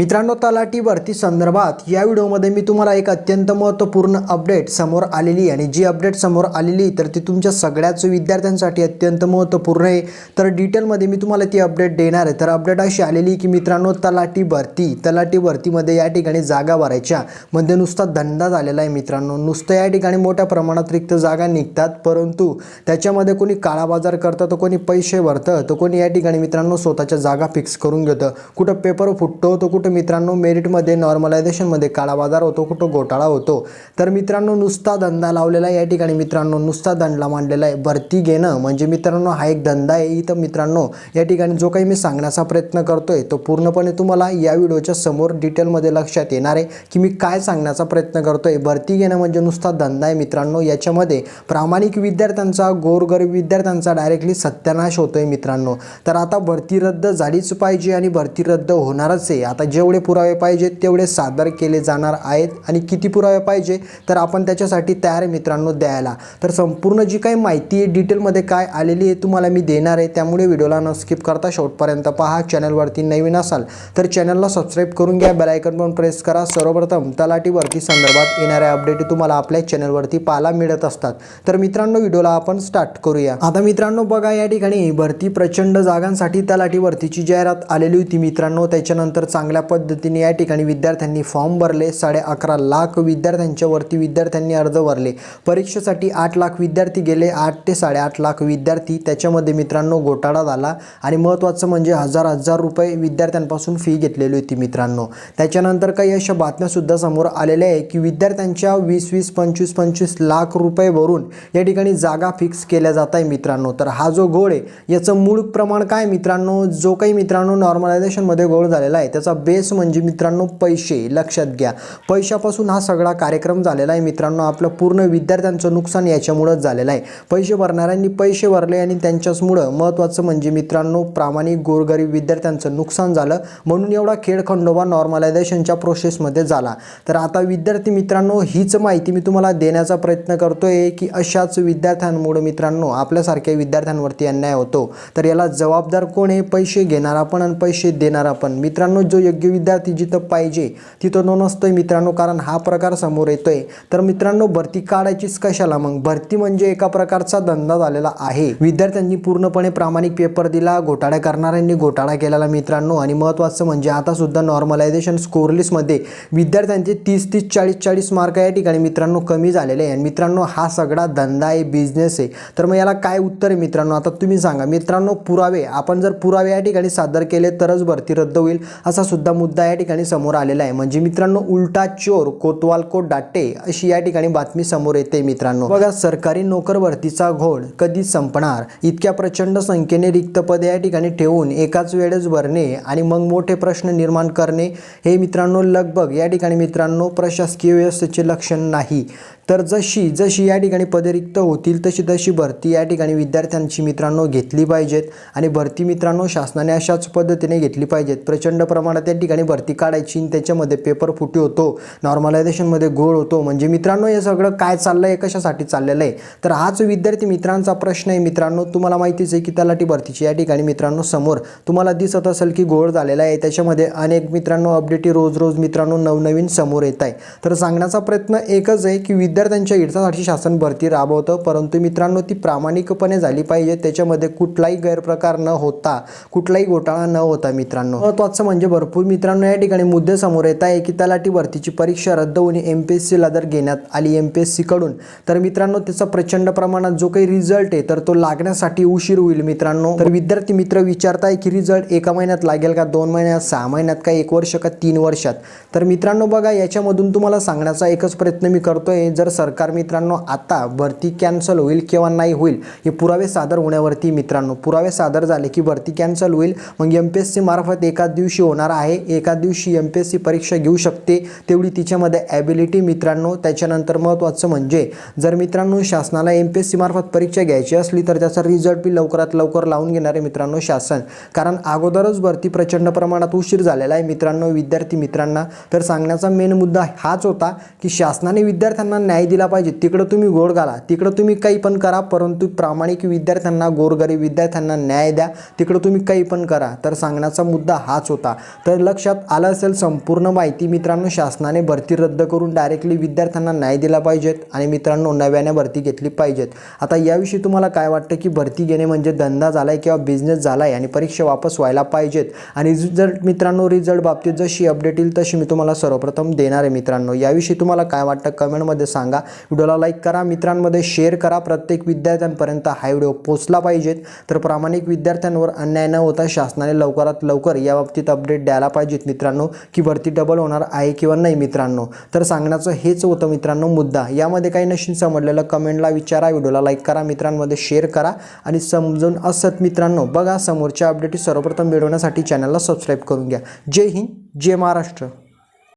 मित्रांनो तलाठी भरती संदर्भात या व्हिडिओमध्ये मी तुम्हाला एक अत्यंत महत्त्वपूर्ण अपडेट समोर आलेली आणि जी अपडेट समोर आलेली तर ती तुमच्या सगळ्याच विद्यार्थ्यांसाठी अत्यंत महत्त्वपूर्ण आहे. तर डिटेलमध्ये मी तुम्हाला ती अपडेट देणार आहे. तर अपडेट अशी आलेली की मित्रांनो तलाठी भरती तलाठी भरतीमध्ये या ठिकाणी जागा भरायच्या मध्ये नुसता धंदा झालेला आहे मित्रांनो. नुसतं या ठिकाणी मोठ्या प्रमाणात रिक्त जागा निघतात परंतु त्याच्यामध्ये कोणी काळा बाजार करतं तर कोणी पैसे भरतं तर कोणी या ठिकाणी मित्रांनो स्वतःच्या जागा फिक्स करून घेतं. कुठं पेपर फुटतो तर कुठं मित्रांनो मेरिटमध्ये नॉर्मलायझेशनमध्ये काळा बाजार होतो कुठं घोटाळा होतो. तर मित्रांनो नुसता धंदा लावलेला आहे या ठिकाणी. मित्रांनो नुसता दंडला मांडलेला आहे. भरती घेणं म्हणजे मित्रांनो हा एक धंदा आहे. इथं मित्रांनो या ठिकाणी जो काही मी सांगण्याचा प्रयत्न करतोय तो पूर्णपणे तुम्हाला या व्हिडिओच्या समोर डिटेलमध्ये लक्षात येणार आहे की मी काय सांगण्याचा प्रयत्न करतोय. भरती घेणं म्हणजे नुसता धंदा आहे मित्रांनो. याच्यामध्ये प्रामाणिक विद्यार्थ्यांचा गोरगरीब विद्यार्थ्यांचा डायरेक्टली सत्यानाश होतोय मित्रांनो. तर आता भरती रद्द झालीच पाहिजे आणि भरती रद्द होणारच आहे. आता जे जेवढे पुरावे पाहिजे तेवढे सादर केले जाणार आहेत. आणि किती पुरावे पाहिजे तर आपण त्याच्यासाठी तयार आहे मित्रांनो द्यायला. तर संपूर्ण जी काही माहिती आहे डिटेलमध्ये काय आलेली आहे तुम्हाला मी देणार आहे. त्यामुळे व्हिडिओला न स्किप करता शेवटपर्यंत पहा. चॅनलवरती नवीन असाल तर चॅनलला सबस्क्राईब करून घ्या. बेलायकन पण प्रेस करा. सर्वप्रथम तलाठीवरती संदर्भात येणाऱ्या अपडेट तुम्हाला आपल्या चॅनलवरती पाहायला मिळत असतात. तर मित्रांनो व्हिडिओला आपण स्टार्ट करूया. आता मित्रांनो बघा या ठिकाणी भरती प्रचंड जागांसाठी तलाठीवरतीची जाहिरात आलेली होती मित्रांनो. त्याच्यानंतर चांगल्या पद्धतीने या ठिकाणी विद्यार्थ्यांनी फॉर्म भरले. साडे अकरा लाख विद्यार्थ्यांच्या वरती विद्यार्थ्यांनी अर्ज भरले. परीक्षेसाठी आठ लाख विद्यार्थी गेले. आठ ते साडेआठ लाख विद्यार्थी त्याच्यामध्ये मित्रांनो घोटाळा झाला. आणि महत्त्वाचं म्हणजे हजार हजार रुपये विद्यार्थ्यांपासून फी घेतलेली होती मित्रांनो. त्याच्यानंतर काही अशा बातम्यासुद्धा समोर आलेल्या आहे की विद्यार्थ्यांच्या वीस वीस पंचवीस पंचवीस लाख रुपये भरून या ठिकाणी जागा फिक्स केल्या जात आहे मित्रांनो. तर हा जो घोळ आहे याचं मूळ प्रमाण काय मित्रांनो? जो काही मित्रांनो नॉर्मलायझेशनमध्ये घोळ झालेला आहे त्याचा बेस म्हणजे मित्रांनो पैसे. लक्षात घ्या. पैशापासून हा सगळा कार्यक्रम झालेला आहे. मित्रांनो आपलं पूर्ण विद्यार्थ्यांचं नुकसान याच्यामुळंच झालेलं आहे. पैसे भरणाऱ्यांनी पैसे भरले आणि त्यांच्याचमुळं महत्त्वाचं म्हणजे मित्रांनो प्रामाणिक गोरगरीब विद्यार्थ्यांचं नुकसान झालं. म्हणून एवढा खेळ खंडोबा नॉर्मलायझेशनच्या प्रोसेसमध्ये झाला. तर आता विद्यार्थी मित्रांनो हीच माहिती मी तुम्हाला देण्याचा प्रयत्न करतोय की अशाच विद्यार्थ्यांमुळे मित्रांनो आपल्यासारख्या विद्यार्थ्यांवरती अन्याय होतो. तर याला जबाबदार कोण आहे? पैसे घेणारा पण आणि पैसे देणारा पण. मित्रांनो जो योग्य विद्यार्थी जिथं पाहिजे तिथं तो नसतोय मित्रांनो कारण हा प्रकार समोर येतोय. तर मित्रांनो भरती काढायचीच कशाला मग? भरती म्हणजे एका प्रकारचा धंदा झालेला आहे. विद्यार्थ्यांनी पूर्णपणे प्रामाणिक पेपर दिला घोटाळा करणाऱ्यांनी घोटाळा केलेला मित्रांनो. आणि महत्त्वाचं म्हणजे आता सुद्धा नॉर्मलायझेशन स्कोर लिस्टमध्ये विद्यार्थ्यांचे तीस तीस चाळीस चाळीस मार्क या ठिकाणी मित्रांनो कमी झालेले आहे. आणि मित्रांनो हा सगळा धंदा आहे बिझनेस आहे. तर मग याला काय उत्तर आहे मित्रांनो? आता तुम्ही सांगा. मित्रांनो पुरावे. आपण जर पुरावे या ठिकाणी सादर केले तरच भरती रद्द होईल असा सुद्धा मुद्दा या ठिकाणी समोर आलेला आहे. म्हणजे मित्रांनो उलटा चोर कोतवाल को डाटे अशी या ठिकाणी बातमी समोर येते मित्रांनो. बघा सरकारी नोकर भरतीचा घोड कधी संपणार? इतक्या प्रचंड संख्येने रिक्त पदे या ठिकाणी ठेवून एकाच वेळेस भरणे आणि मग मोठे प्रश्न निर्माण करणे हे मित्रांनो लगबग. या ठिकाणी मित्रांनो प्रशासकीय व्यवस्थेचे लक्षण नाही. तर जशी जशी या ठिकाणी पदे रिक्त होतील तशी तशी भरती या ठिकाणी विद्यार्थ्यांची मित्रांनो घेतली पाहिजेत. आणि भरती मित्रांनो शासनाने अशाच पद्धतीने घेतली पाहिजेत. प्रचंड प्रमाणात या ठिकाणी भरती काढायची आणि त्याच्यामध्ये पेपर फुटी होतो नॉर्मलायझेशनमध्ये गोळ होतो. म्हणजे मित्रांनो हे सगळं काय चाललं आहे कशासाठी चाललेलं आहे? तर हाच विद्यार्थी मित्रांचा प्रश्न आहे. मित्रांनो तुम्हाला माहितीच आहे की तलाठी भरतीची या ठिकाणी मित्रांनो समोर तुम्हाला दिसत असेल की गोळ झालेला आहे. त्याच्यामध्ये अनेक मित्रांनो अपडेटी रोज रोज मित्रांनो नवनवीन समोर येत आहे. तर सांगण्याचा प्रयत्न एकच आहे की विद्यार्थ्यांच्या हितासाठी शासन भरती राबवतं परंतु मित्रांनो ती प्रामाणिकपणे झाली पाहिजे. त्याच्यामध्ये कुठलाही गैरप्रकार न होता कुठलाही घोटाळा न होता मित्रांनो. महत्त्वाचं म्हणजे भरपूर मित्रांनो या ठिकाणी मुद्दे समोर येत आहे की तलाठी भरतीची परीक्षा रद्द होऊन एम पी एस सीला जर घेण्यात आली एम पी एस सीकडून तर मित्रांनो त्याचा प्रचंड प्रमाणात जो काही रिझल्ट आहे तर तो लागण्यासाठी उशीर होईल मित्रांनो. तर विद्यार्थी मित्र विचारताय की रिझल्ट एका महिन्यात लागेल का दोन महिन्यात सहा महिन्यात का एक वर्ष का तीन वर्षात? तर मित्रांनो बघा याच्यामधून तुम्हाला सांगण्याचा एकच प्रयत्न मी करतोय. जर सरकार मित्रांनो आता भरती कॅन्सल होईल किंवा नाही होईल हे पुरावे सादर होण्यावरती मित्रांनो पुरावे सादर झाले की भरती कॅन्सल होईल. मग एम पी एस सी मार्फत एकाच दिवशी होणार आहे. एका दिवशी एम पी एस सी परीक्षा घेऊ शकते तेवढी तिच्यामध्ये ॲबिलिटी मित्रांनो. त्याच्यानंतर महत्त्वाचं म्हणजे जर मित्रांनो शासनाला एम पी एस सी मार्फत परीक्षा घ्यायची असली तर त्याचा रिझल्ट बी लवकरात लवकर लावून घेणारे मित्रांनो शासन. कारण अगोदरच भरती प्रचंड प्रमाणात उशीर झालेला आहे मित्रांनो विद्यार्थी मित्रांना. तर सांगण्याचा मेन मुद्दा हाच होता की शासनाने विद्यार्थ्यांना न्याय दिला पाहिजे. तिकडं तुम्ही गोड घाला तिकडं तुम्ही काही पण करा परंतु प्रामाणिक विद्यार्थ्यांना गोरगरीब विद्यार्थ्यांना न्याय द्या तिकडं तुम्ही काही पण करा. तर सांगण्याचा मुद्दा हाच होता. तर लक्षात आलं असेल संपूर्ण माहिती मित्रांनो शासनाने भरती रद्द करून डायरेक्टली विद्यार्थ्यांना न्याय दिला पाहिजेत आणि मित्रांनो नव्याने भरती घेतली पाहिजेत. आता याविषयी तुम्हाला काय वाटतं की भरती घेणे म्हणजे धंदा झाला आहे किंवा बिझनेस झाला आहे आणि परीक्षा वापस व्हायला पाहिजेत? आणि जर मित्रांनो रिझल्ट बाबतीत जशी अपडेट येईल तशी मी तुम्हाला सर्वप्रथम देणार आहे मित्रांनो. याविषयी तुम्हाला काय वाटतं कमेंटमध्ये सांगा. व्हिडिओला लाईक करा मित्रांमध्ये शेअर करा. प्रत्येक विद्यार्थ्यांपर्यंत हा व्हिडिओ पोचला पाहिजेत. तर प्रामाणिक विद्यार्थ्यांवर अन्याय न होता शासनाने लवकरात लवकर या बाबतीत अपडेट द्यायला पाहिजेत मित्रांनो की वरती डबल होणार आहे किंवा नाही मित्रांनो. तर सांगण्याचं हेच होतं मित्रांनो मुद्दा. यामध्ये काही नशीन समजलेलं कमेंटला विचारा व्हिडिओला लाईक करा मित्रांमध्ये शेअर करा आणि समजून असत मित्रांनो बघा समोरच्या अपडेट सर्वप्रथम मिळवण्यासाठी चॅनलला सबस्क्राईब करून घ्या. जय हिंद जय महाराष्ट्र.